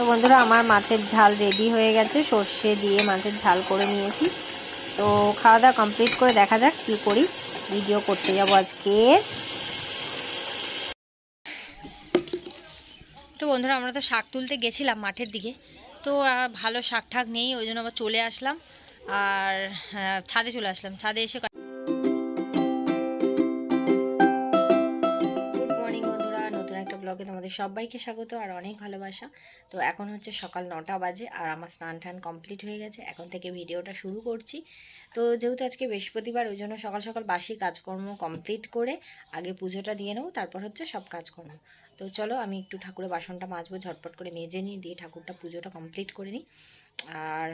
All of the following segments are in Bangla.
তো বন্ধুরা, আমার মাছের ঝাল রেডি হয়ে গেছে। সর্ষে দিয়ে মাছের ঝাল করে নিয়েছি। তো খাওয়া দাওয়া কমপ্লিট করে দেখা যাক কী করি। ভিডিও করতে যাব আজকে। তো বন্ধুরা, আমরা তো শাক তুলতে গেছিলাম মাঠের দিকে। তো ভালো শাক ঠাক নেই, ওই জন্য আবার চলে আসলাম। আর ছাদে চলে আসলাম। ছাদে এসে তোমাদের সবাইকে স্বাগত আর অনেক ভালোবাসা। তো এখন হচ্ছে সকাল নটা বাজে আর আমার স্নান টান কমপ্লিট হয়ে গেছে। এখন থেকে ভিডিওটা শুরু করছি। তো যেহেতু আজকে বৃহস্পতিবার, ওই জন্য সকাল সকাল বাসি কাজকর্ম কমপ্লিট করে আগে পুজোটা দিয়ে নেব, তারপর হচ্ছে সব কাজকর্ম। তো চলো আমি একটু ঠাকুরের বাসনটা মাজবো, ঝটপট করে মেজে নিই দিয়ে ঠাকুরটা পুজোটা কমপ্লিট করে নিই। আর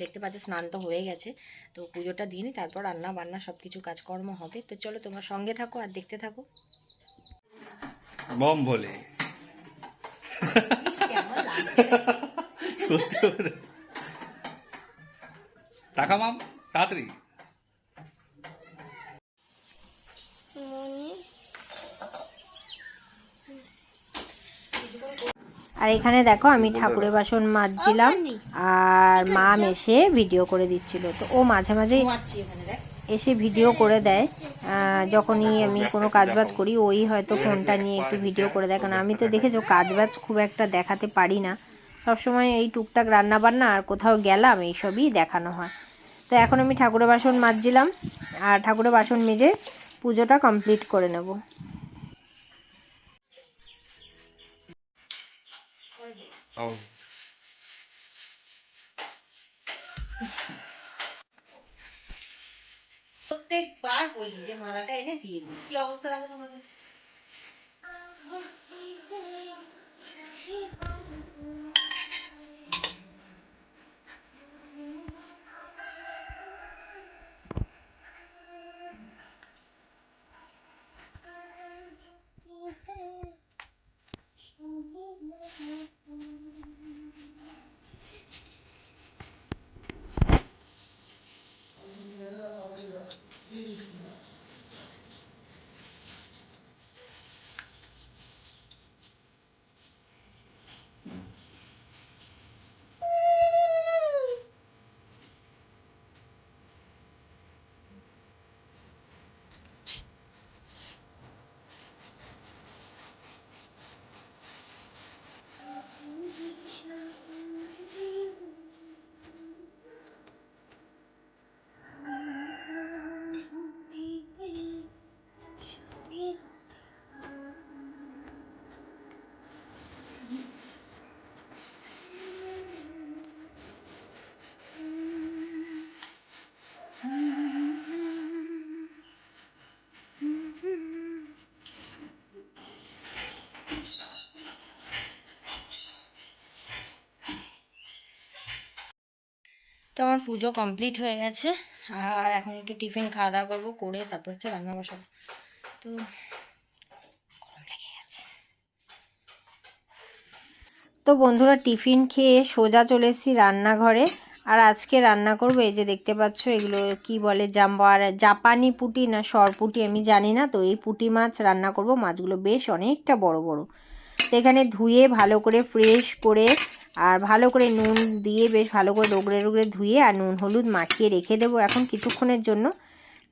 দেখতে পাচ্ছ স্নান তো হয়ে গেছে। তো পুজোটা দিয়ে নিই, তারপর রান্না বান্না সব কিছু কাজকর্ম হবে। তো চলো তোমরা সঙ্গে থাকো আর দেখতে থাকো। বম বলে টাকা মাম তাড়াতাড়ি। আর এখানে দেখো আমি ঠাকুরের বাসন মাজছিলাম আর মা এসে ভিডিও করে দিচ্ছিল। তো ও মাঝে মাঝে এসে ভিডিও করে দেয়। যখনই আমি কোনো কাজবাজ করি, ওই হয়তো ফোনটা নিয়ে একটু ভিডিও করে দেয়। কারণ আমি তো দেখেছ, কাজবাজ খুব একটা দেখাতে পারি না। সবসময় এই টুকটাক রান্না বান্না আর কোথাও গেলাম, এইসবই দেখানো হয়। তো এখন আমি ঠাকুরের বাসন মাজছিলাম আর ঠাকুরের বাসন মেজে পুজোটা কমপ্লিট করে নেব। ও প্রত্যেকবার বলি যে মালাটা এনে দিয়ে দিই। কি অবস্থা লাগে তোমাদের? তো আমার পুজো কমপ্লিট হয়ে গেছে। আর এখন একটু টিফিন খাওয়া দাওয়া করব, করে তারপর হচ্ছে রান্না বসাবো। তো তো বন্ধুরা, টিফিন খেয়ে সোজা চলে এসেছি রান্নাঘরে। আর আজকে রান্না করব, এই যে দেখতে পাচ্ছ, এগুলো কি বলে জাম্বার জাপানি পুটি না সরপুটি আমি জানি না। তো এই পুটি মাছ রান্না করব। মাছগুলো বেশ অনেকটা বড় বড়। তো এখানে ধুয়ে ভালো করে ফ্রেশ করে আর ভালো করে নুন দিয়ে বেশ ভালো করে রোগড়ে রোগড়ে ধুয়ে আর নুন হলুদ মাখিয়ে রেখে দেবো এখন কিছুক্ষণের জন্য।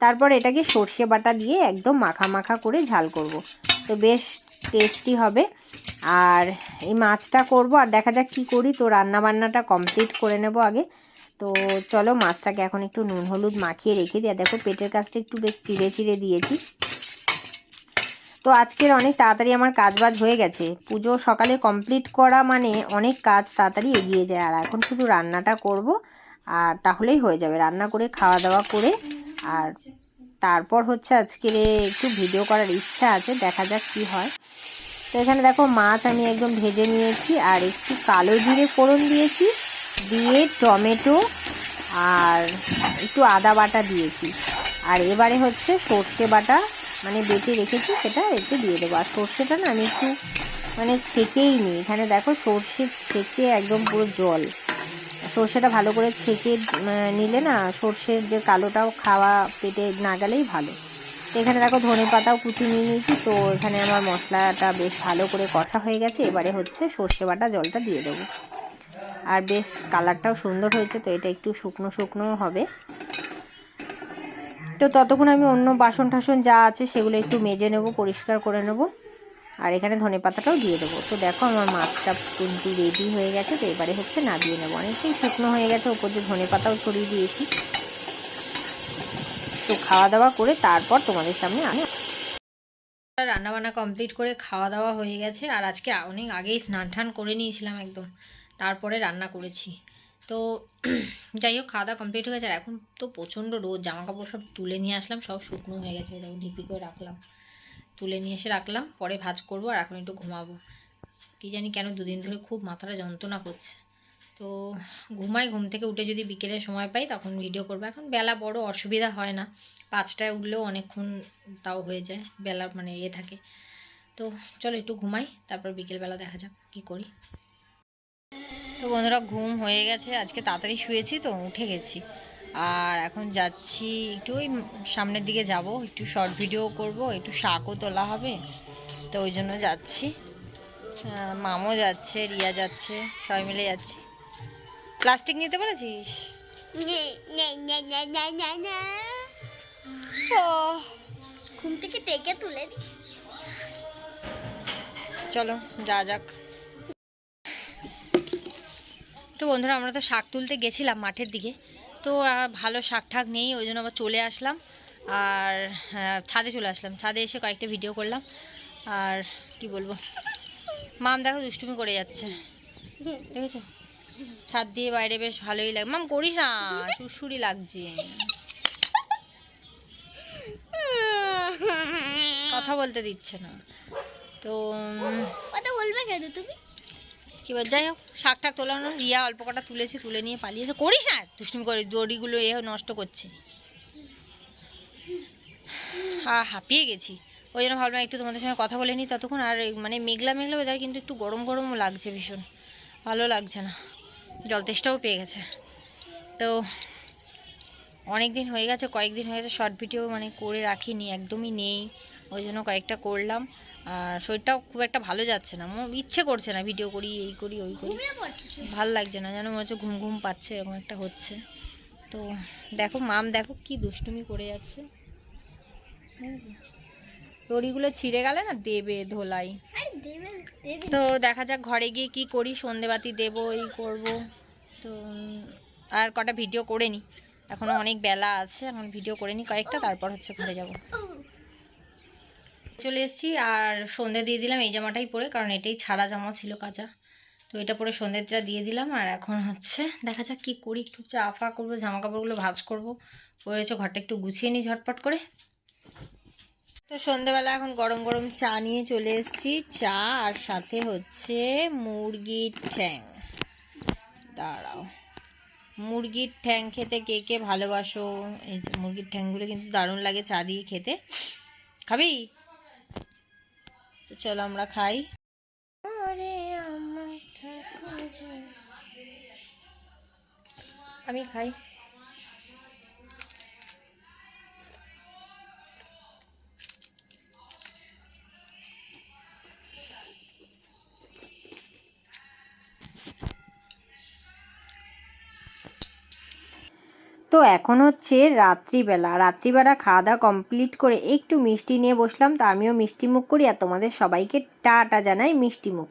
তারপর এটাকে সর্ষে বাটা দিয়ে একদম মাখা মাখা করে ঝাল করব। তো বেশ টেস্টি হবে। আর এই মাছটা করব আর দেখা যাক কী করি। তো রান্না বান্নাটা কমপ্লিট করে নেব আগে। তো চলো মাছটাকে এখন একটু নুন হলুদ মাখিয়ে রেখে আর দেখো পেটের কাছটা একটু বেশ চিড়ে চিড়ে দিয়েছি। তো আজকের অনেক তাড়াতাড়ি আমার কাজ বাজ হয়ে গেছে। পুজো সকালে কমপ্লিট করা মানে অনেক কাজ তাড়াতাড়ি এগিয়ে যায়। আর এখন শুধু রান্নাটা করব, আর তাহলেই হয়ে যাবে। রান্না করে, খাওয়া দাওয়া করে, আর তারপর হচ্ছে আজকে একটু ভিডিও করার ইচ্ছা আছে, দেখা যাক কি হয়। তো এখানে দেখো মাছ আমি একদম ভেজে নিয়েছি, আর একটু কালো জিরে ফোড়ন দিয়েছি, দিয়ে টমেটো আর একটু আদা বাটা দিয়েছি। আর এবারে হচ্ছে সর্ষে বাটা মানে বেটে রেখেছি, সেটা একটু দিয়ে দেবো। আর সর্ষেটা না আমি একটু মানে ছেঁকেই নিই। এখানে দেখো সর্ষে ছেঁকে একদম পুরো জল। সর্ষেটা ভালো করে ছেঁকে নিলে না সর্ষের যে কালোটাও খাওয়া পেটে না গেলেই ভালো। তো এখানে দেখো ধনে পাতাও কুচি নিয়ে নিয়েছি, তো এখানে আমার মশলাটা বেশ ভালো করে কষা হয়ে গেছে। এবারে হচ্ছে সর্ষে বাটা জলটা দিয়ে দেবো। আর বেশ কালারটাও সুন্দর হয়েছে, তো এটা একটু শুকনো শুকনো হবে। তো ততক্ষণ আমি অন্য বাসন টাসন যা আছে সেগুলো একটু মেজে নেব, পরিষ্কার করে নেব। আর এখানে ধনে পাতাটাও দিয়ে দেবো। তো দেখো আমার মাছটা কিন্তু রেডি হয়ে গেছে, তো এবারে হচ্ছে নাবিয়ে নেব। অনেকটাই শুকনো হয়ে গেছে, ওপর দিয়ে ধনে পাতাও ছড়িয়ে দিয়েছি। তো খাওয়া দাওয়া করে তারপর তোমাদের সামনে আমি রান্নাবান্না কমপ্লিট করে খাওয়া দাওয়া হয়ে গেছে, আর আজকে অনেক আগেই স্নান টান করে নিয়েছিলাম একদম। তারপরে রান্না করেছি। তো যাই হোক, খাওয়া দাওয়া কমপ্লিট হয়ে গেছে। আর এখন তো প্রচণ্ড রোদ জামা কাপড় সব তুলে নিয়ে আসলাম, সব শুকনো হয়ে গেছে দেখো ঢিপি করে রাখলাম। তুলে নিয়ে এসে রাখলাম, পরে ভাজ করব আর এখন একটু ঘুমাবো। কী জানি কেন দুদিন ধরে খুব মাথাটা যন্ত্রণা করছে। তো ঘুমাই, ঘুম থেকে উঠে যদি বিকেলে সময় পাই তখন ভিডিও করব। এখন বেলা বড় অসুবিধা হয় না, পাঁচটায় উঠলেও অনেকক্ষণ তাও হয়ে যায়, বেলা মানে ইয়ে থাকে। তো চলো একটু ঘুমাই, তারপর বিকেলবেলা দেখা যাক কী করি। তো বন্ধুরা ঘুম হয়ে গেছে আজকে তাড়াতাড়ি শুয়েছি তো উঠে গেছি। আর এখন যাচ্ছি একটু ওই সামনের দিকে যাব একটু শর্ট ভিডিও করব একটু শাকও তোলা হবে তো ওই জন্য যাচ্ছি। মামও যাচ্ছে রিয়া যাচ্ছে সবাই মিলে যাচ্ছি। প্লাস্টিক নিতে পেরেছিস? ঘুম থেকে টেকে তুলে চলো যা যাক। তো বন্ধুরা আমরা তো শাক তুলতে গেছিলাম মাঠের দিকে। তো ভালো শাক ঠাক নেই, ওই জন্য আবার চলে আসলাম। আর ছাদে চলে আসলাম। ছাদে এসে কয়েকটা ভিডিও করলাম। আর, কি বলব? মাম দেখো দুষ্টুমি করে যাচ্ছে। দেখেছ? ছাদ দিয়ে বাইরে বেশ ভালোই লাগে, মাম করিস না সুরসুরি লাগছে। কথা বলতে দিচ্ছে না। তো কথা বলবে কেন তুমি? বল যাই হোক, শাক টাক তোলানো, রিয়া অল্প কটা তুলেছি, তুলে নিয়ে পালিয়েছে। করিস না? দুষ্টুমি করে দড়িগুলো এ নষ্ট করছে। হ্যাঁ হাঁপিয়ে গেছি। ওই জন্য ভাবলাম একটু তোমাদের সঙ্গে কথা বলে নিই ততক্ষণ। আর মানে মেঘলা মেঘলা ওয়েদার কিন্তু একটু গরম গরমও লাগছে ভীষণ। ভালো লাগছে না। জল তেষ্টাও পেয়ে গেছে। তো অনেক দিন হয়ে গেছে, কয়েকদিন হয়ে গেছে শর্ট ভিডিও মানে করে রাখিনি, একদমই নেই। ওই জন্য কয়েকটা করলাম। আর শরীরটাও খুব একটা ভালো যাচ্ছে না। আমার ইচ্ছে করছে না ভিডিও করি এই করি ওই করি। ভালো লাগছে না যেন মনে হচ্ছে ঘুম ঘুম পাচ্ছে এরকম একটা হচ্ছে। তো দেখো মাম দেখো কি দুষ্টুমি করে যাচ্ছে। দড়িগুলো ছিঁড়ে গেলে না দেবে ধোলাই। তো দেখা যাক ঘরে গিয়ে কি করি সন্ধেবাতি দেবো এই করব। তো আর কটা ভিডিও করে নিই এখনও অনেক বেলা আছে এখন ভিডিও করে নিই কয়েকটা তারপর হচ্ছে ঘরে যাব। চলে এসেছি আর সন্ধে দিয়ে দিলাম এই জামাটাই পরে, কারণ এটাই ছাড়া জামা ছিল কাঁচা। তো এটা পরে সন্ধ্যেটা দিয়ে দিলাম আর এখন হচ্ছে দেখা যাক কী করি, একটু চা ফা করব জামা কাপড়গুলো ভাঁজ করব। পরেছে ঘরটা একটু গুছিয়ে নিই ঝটপট করে। তো সন্ধেবেলা এখন গরম গরম চা নিয়ে চলে এসেছি। চা আর সাথে হচ্ছে মুরগির ঠ্যাং। দাঁড়াও। মুরগির ঠ্যাং খেতে কে কে ভালোবাসো? এই যে মুরগির ঠ্যাংগুলো কিন্তু দারুণ লাগে চা দিয়ে খেতে। খাবি? চলো আমরা খাই। আমি খাই। এখন হচ্ছে রাত্রিবেলা। রাত্রিবেলা খাওয়া দাওয়া কমপ্লিট করে একটু মিষ্টি নিয়ে বসলাম, তো আমিও মিষ্টি মুখ করি আর তোমাদের সবাইকে টাটা জানাই মিষ্টি মুখ।